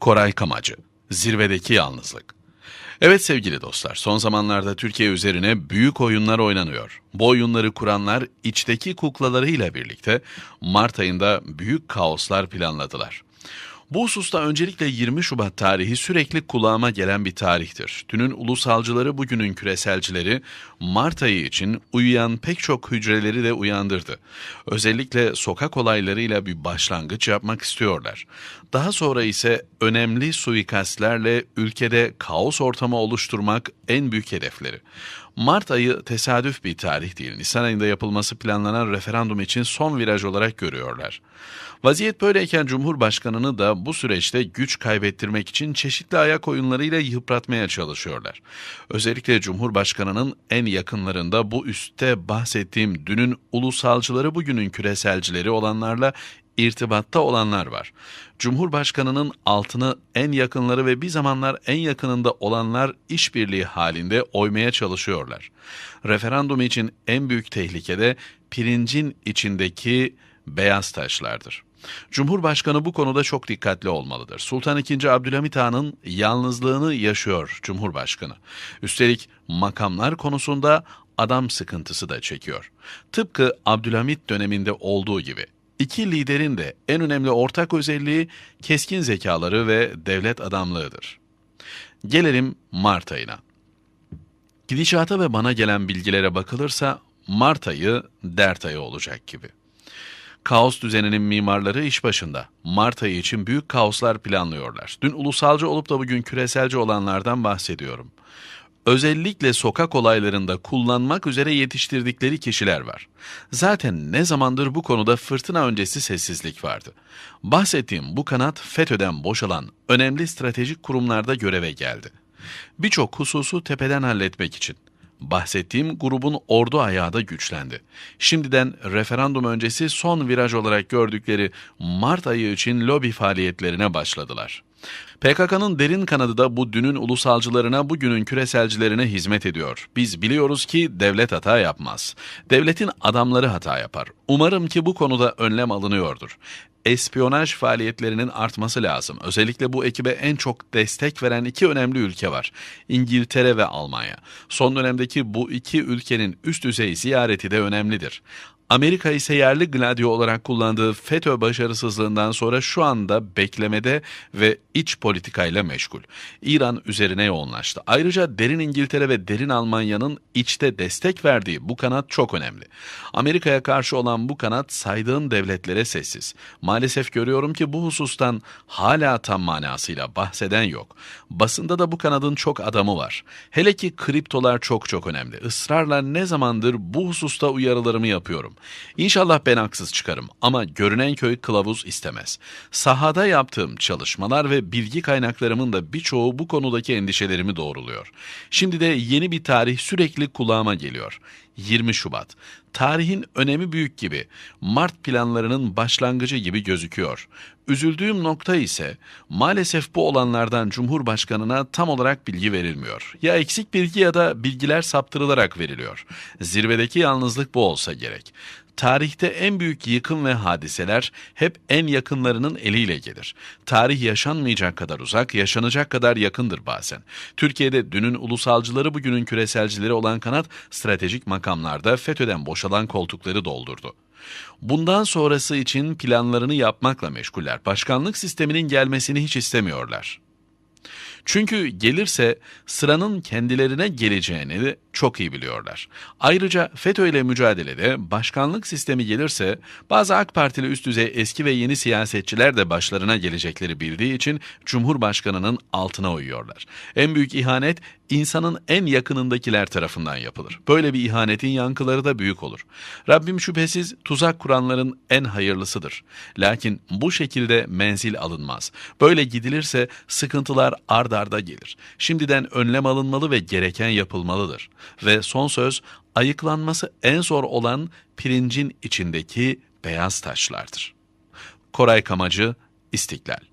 Koray Kamacı, Zirvedeki Yalnızlık. Evet sevgili dostlar, son zamanlarda Türkiye üzerine büyük oyunlar oynanıyor. Bu oyunları kuranlar içteki kuklalarıyla birlikte Mart ayında büyük kaoslar planladılar. Bu hususta öncelikle 20 Şubat tarihi sürekli kulağıma gelen bir tarihtir. Dünün ulusalcıları bugünün küreselcileri Mart ayı için uyuyan pek çok hücreleri de uyandırdı. Özellikle sokak olaylarıyla bir başlangıç yapmak istiyorlar. Daha sonra ise önemli suikastlerle ülkede kaos ortamı oluşturmak en büyük hedefleri. Mart ayı tesadüf bir tarih değil. Nisan ayında yapılması planlanan referandum için son viraj olarak görüyorlar. Vaziyet böyleyken Cumhurbaşkanı'nı da bu süreçte güç kaybettirmek için çeşitli ayak oyunlarıyla yıpratmaya çalışıyorlar. Özellikle Cumhurbaşkanı'nın en yakınlarında bu üstte bahsettiğim dünün ulusalcıları bugünün küreselcileri olanlarla irtibatta olanlar var. Cumhurbaşkanının altını en yakınları ve bir zamanlar en yakınında olanlar işbirliği halinde oymaya çalışıyorlar. Referandum için en büyük tehlikede pirincin içindeki beyaz taşlardır. Cumhurbaşkanı bu konuda çok dikkatli olmalıdır. Sultan II. Abdülhamit Han'ın yalnızlığını yaşıyor Cumhurbaşkanı. Üstelik makamlar konusunda adam sıkıntısı da çekiyor. Tıpkı Abdülhamit döneminde olduğu gibi. İki liderin de en önemli ortak özelliği keskin zekaları ve devlet adamlığıdır. Gelelim Mart ayına. Gidişata ve bana gelen bilgilere bakılırsa Mart ayı dert ayı olacak gibi. Kaos düzeninin mimarları iş başında. Mart ayı için büyük kaoslar planlıyorlar. Dün ulusalcı olup da bugün küreselci olanlardan bahsediyorum. Özellikle sokak olaylarında kullanmak üzere yetiştirdikleri kişiler var. Zaten ne zamandır bu konuda fırtına öncesi sessizlik vardı. Bahsettiğim bu kanat FETÖ'den boşalan önemli stratejik kurumlarda göreve geldi. Birçok hususu tepeden halletmek için. Bahsettiğim grubun ordu ayağı da güçlendi. Şimdiden referandum öncesi son viraj olarak gördükleri Mart ayı için lobi faaliyetlerine başladılar. PKK'nın derin kanadı da bu dünün ulusalcılarına, bugünün küreselcilerine hizmet ediyor. Biz biliyoruz ki devlet hata yapmaz. Devletin adamları hata yapar. Umarım ki bu konuda önlem alınıyordur espiyonaj faaliyetlerinin artması lazım. Özellikle bu ekibe en çok destek veren iki önemli ülke var. İngiltere ve Almanya. Son dönemdeki bu iki ülkenin üst düzey ziyareti de önemlidir. Amerika ise yerli Gladio olarak kullandığı FETÖ başarısızlığından sonra şu anda beklemede ve iç politikayla meşgul. İran üzerine yoğunlaştı. Ayrıca derin İngiltere ve derin Almanya'nın içte destek verdiği bu kanat çok önemli. Amerika'ya karşı olan bu kanat saydığın devletlere sessiz. Maalesef görüyorum ki bu husustan hala tam manasıyla bahseden yok. Basında da bu kanadın çok adamı var. Hele ki kriptolar çok çok önemli. Israrla ne zamandır bu hususta uyarılarımı yapıyorum. İnşallah ben haksız çıkarım ama görünen köy kılavuz istemez. Sahada yaptığım çalışmalar ve bilgi kaynaklarımın da birçoğu bu konudaki endişelerimi doğruluyor. Şimdi de yeni bir tarih sürekli kulağıma geliyor. 20 Şubat. Tarihin önemi büyük gibi, Mart planlarının başlangıcı gibi gözüküyor. Üzüldüğüm nokta ise maalesef bu olanlardan Cumhurbaşkanına tam olarak bilgi verilmiyor. Ya eksik bilgi ya da bilgiler saptırılarak veriliyor. Zirvedeki yalnızlık bu olsa gerek. Tarihte en büyük yıkım ve hadiseler hep en yakınlarının eliyle gelir. Tarih yaşanmayacak kadar uzak, yaşanacak kadar yakındır bazen. Türkiye'de dünün ulusalcıları bugünün küreselcileri olan kanat stratejik makamlarda FETÖ'den boşalan koltukları doldurdu. Bundan sonrası için planlarını yapmakla meşguller. Başkanlık sisteminin gelmesini hiç istemiyorlar. Çünkü gelirse sıranın kendilerine geleceğini çok iyi biliyorlar. Ayrıca FETÖ ile mücadelede başkanlık sistemi gelirse bazı AK Partili üst düzey eski ve yeni siyasetçiler de başlarına gelecekleri bildiği için Cumhurbaşkanının altına uyuyorlar. En büyük ihanet insanın en yakınındakiler tarafından yapılır. Böyle bir ihanetin yankıları da büyük olur. Rabbim şüphesiz tuzak kuranların en hayırlısıdır. Lakin bu şekilde menzil alınmaz. Böyle gidilirse sıkıntılar ard arda gelir. Şimdiden önlem alınmalı ve gereken yapılmalıdır. Ve son söz ayıklanması en zor olan pirincin içindeki beyaz taşlardır. Koray Kamacı, İstiklal